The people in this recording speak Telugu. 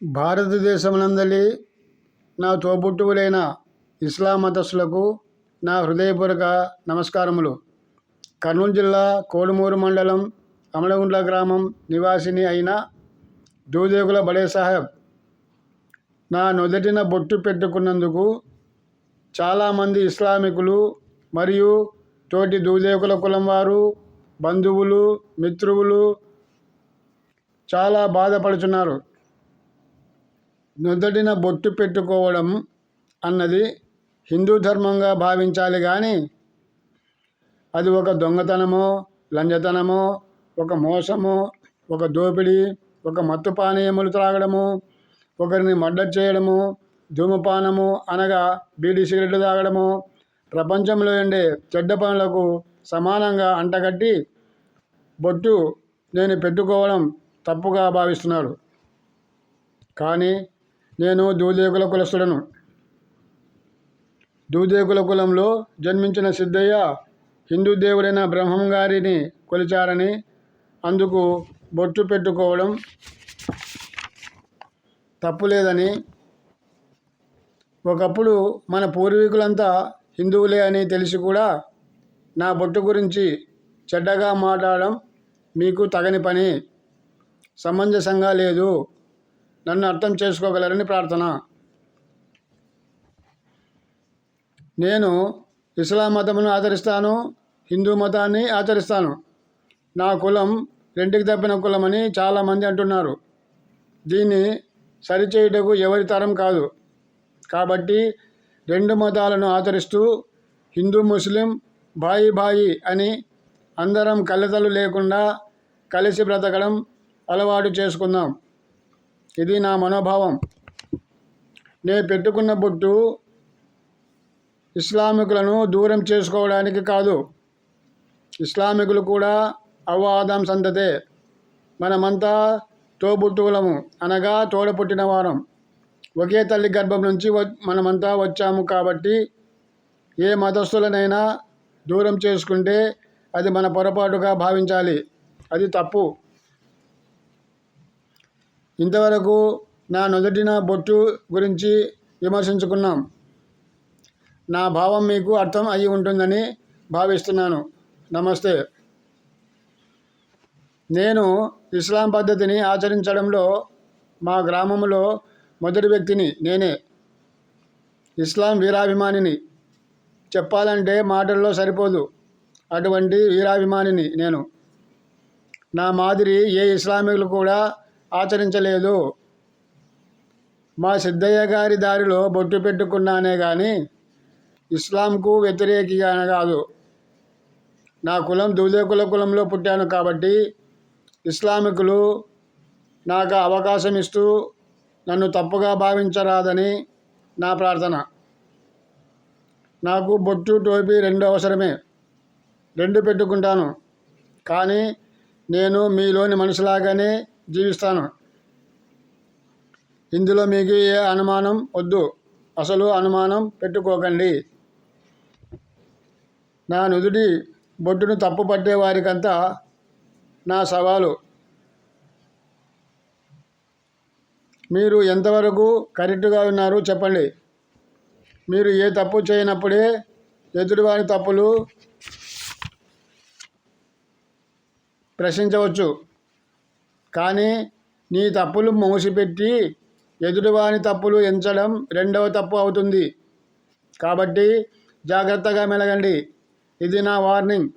భారతదేశమునందలి నా తోబుట్టువులైన ఇస్లాం మతస్థులకు నా హృదయపూర్వక నమస్కారములు. కర్నూలు జిల్లా కోడుమూరు మండలం అమలగుండ్ల గ్రామం నివాసిని అయిన దూదేకుల బడే సాహెబ్ నా నుదుటిన బొట్టు పెట్టుకున్నందుకు చాలామంది ఇస్లామికులు మరియు తోటి దూదేకుల కులం వారు బంధువులు మిత్రువులు చాలా బాధపడుచున్నారు. నుదుటిన బొట్టు పెట్టుకోవడం అన్నది హిందూ ధర్మంగా భావించాలి కానీ అది ఒక దొంగతనమో లంజతనమో ఒక మోసము ఒక దోపిడీ ఒక మత్తు పానీయములు త్రాగడము ఒకరిని మర్డర్ చేయడము ధూమపానము అనగా బీడీ సిగరెట్లు తాగడము ప్రపంచంలో ఉండే చెడ్డ పనులకు సమానంగా అంటగట్టి బొట్టు నేను పెట్టుకోవడం తప్పుగా భావిస్తున్నారు కానీ నేను దూదేకుల కులస్తుడను. దూదేకుల కులంలో జన్మించిన సిద్ధయ్య హిందూ దేవుడైన బ్రహ్మం గారిని కొలిచారని అందుకు బొట్టు పెట్టుకోవడం తప్పులేదని ఒకప్పుడు మన పూర్వీకులంతా హిందువులే అని తెలిసి కూడా నా బొట్టు గురించి చెడ్డగా మాట్లాడడం మీకు తగని పని. సమంజసంగా లేదు. నన్ను అర్థం చేసుకోగలరని ప్రార్థన. నేను ఇస్లాం మతమును ఆచరిస్తాను హిందూ మతాన్ని ఆచరిస్తాను. నా కులం రెండుకి తప్పిన కులమని చాలామంది అంటున్నారు. దీన్ని సరిచేయుటకు ఎవరి తరం కాదు. కాబట్టి రెండు మతాలను ఆచరిస్తూ హిందూ ముస్లిం బాయి బాయి అని అందరం కలతలు లేకుండా కలిసి బ్రతకడం అలవాటు చేసుకుందాం. ఇది నా మనోభావం. నేను పెట్టుకున్న బొట్టు ఇస్లామికులను దూరం చేసుకోవడానికి కాదు. ఇస్లామికులు కూడా అవ్వాదాం సంతతే. మనమంతా తోబుట్టువులము అనగా తోడ పుట్టిన వారం. ఒకే తల్లి గర్భం నుంచి వ మనమంతా వచ్చాము కాబట్టి ఏ మతస్థులనైనా దూరం చేసుకుంటే అది మన పొరపాటుగా భావించాలి. అది తప్పు. ఇంతవరకు నా నుదుటిన బొట్టు గురించి విమర్శించుకున్నాం. నా భావం మీకు అర్థం అయి ఉంటుందని భావిస్తున్నాను. నమస్తే. నేను ఇస్లాం పద్ధతిని ఆచరించడంలో మా గ్రామంలో మొదటి వ్యక్తిని నేనే. ఇస్లాం వీరాభిమానిని. చెప్పాలంటే మాటల్లో సరిపోదు. అటువంటి వీరాభిమానిని నేను. నా మాదిరి ఏ ఇస్లామికులు కూడా ఆచరించలేదు. మా సిద్ధయ్య గారి దారిలో బొట్టు పెట్టుకున్నానే కానీ ఇస్లాంకు వ్యతిరేకిగా కాదు. నా కులం దూదేకుల కులంలో పుట్టాను కాబట్టి ఇస్లామికులు నాకు అవకాశం ఇస్తూ నన్ను తప్పుగా భావించరాదని నా ప్రార్థన. నాకు బొట్టు టోపీ రెండు అవసరమే రెండు పెట్టుకుంటాను. కానీ నేను మీలోని మనిషిలాగానే జీవిస్తాను. ఇందులో మీకు ఏ అనుమానం వద్దు. అసలు అనుమానం పెట్టుకోకండి. నా నుదుటి బొట్టును తప్పు పట్టే వారికంతా నా సవాలు. మీరు ఎంతవరకు కరెక్ట్గా ఉన్నారు చెప్పండి. మీరు ఏ తప్పు చేయనప్పుడే ఎదుటివారి తప్పులు ప్రశ్నించవచ్చు. కానీ నీ తప్పులు మూసిపెట్టి ఎదుటివాని తప్పులు ఎంచడం రెండవ తప్పు అవుతుంది. కాబట్టి జాగ్రత్తగా మెలగండి. ఇది నా వార్నింగ్.